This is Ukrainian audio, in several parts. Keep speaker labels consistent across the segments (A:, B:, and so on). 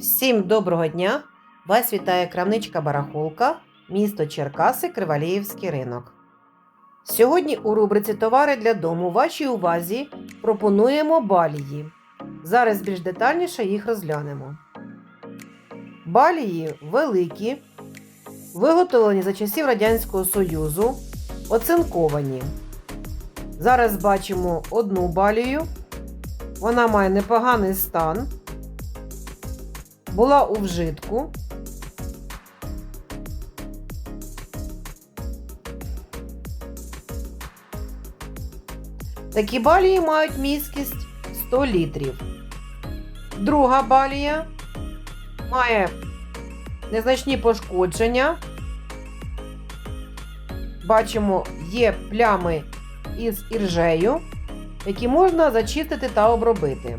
A: Всім доброго дня! Вас вітає крамничка Барахолка, місто Черкаси, Криваліївський ринок. Сьогодні у рубриці Товари для дому вашій увазі пропонуємо балії. Зараз більш детальніше їх розглянемо. Балії великі, виготовлені за часів Радянського Союзу, оцинковані. Зараз бачимо одну балію. Вона має непоганий стан була у вжитку. Такі балії мають міськість 100 літрів. Друга балія має незначні пошкодження. Бачимо, є плями із іржею, які можна зачистити та обробити.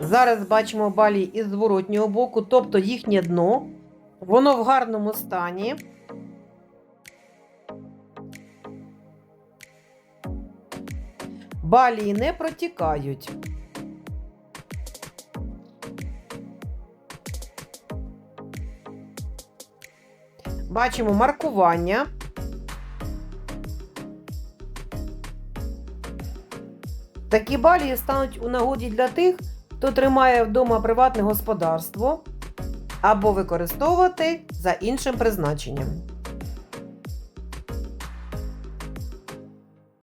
A: Зараз бачимо балі із зворотнього боку, тобто їхнє дно. Воно в гарному стані. Балії не протікають. Бачимо маркування. Такі балії стануть у нагоді для тих, хто тримає вдома приватне господарство або використовувати за іншим призначенням.